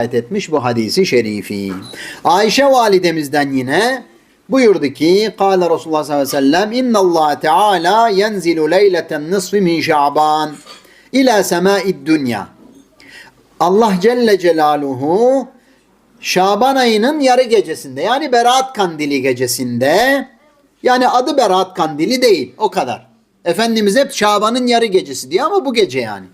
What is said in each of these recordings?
etmiş bu hadisi şerifi. Ayşe validemizden yine buyurdu ki Kale Resulullah sallallahu aleyhi ve sellem İnna Allah Teala yenzilu leyleten nisfi min şa'ban ila semâid dünya. Allah Celle Celaluhu Şaban ayının yarı gecesinde yani Berat Kandili gecesinde yani adı Berat Kandili değil o kadar. Efendimiz hep Şaban'ın yarı gecesi diyor ama bu gece yani.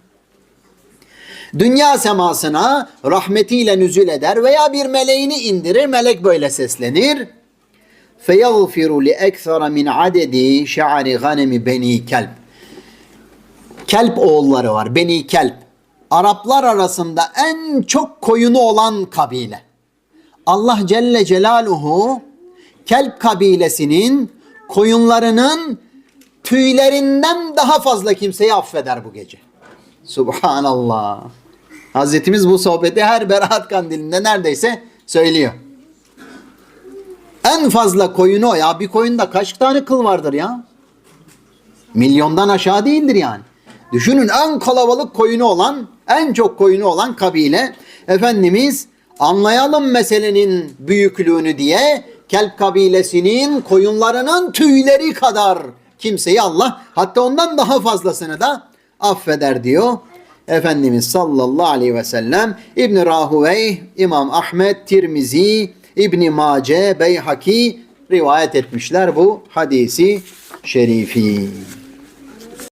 Dünya semasına rahmetiyle nüzül eder veya bir meleğini indirir. Melek böyle seslenir. فَيَغْفِرُ لِأَكْثَرَ مِنْ عَدَدِ شَعَرِ غَنَمِ بَنِي kelp. Kelp oğulları var. Beni Kelp. Araplar arasında en çok koyunu olan kabile. Allah Celle Celaluhu Kelp kabilesinin koyunlarının tüylerinden daha fazla kimseyi affeder bu gece. Subhanallah. Hazretimiz bu sohbeti her Berat Kandili'nde neredeyse söylüyor. En fazla koyunu o ya. Bir koyunda kaç tane kıl vardır ya? Milyondan aşağı değildir yani. Düşünün en kalabalık koyunu olan, en çok koyunu olan kabile. Efendimiz anlayalım meselenin büyüklüğünü diye Kelp kabilesinin koyunlarının tüyleri kadar kimseyi Allah hatta ondan daha fazlasını da affeder diyor. Efendimiz sallallahu aleyhi ve sellem İbn Rahuveyh, İmam Ahmet, Tirmizi, İbn Mace, Beyhaki rivayet etmişler bu hadisi şerifi.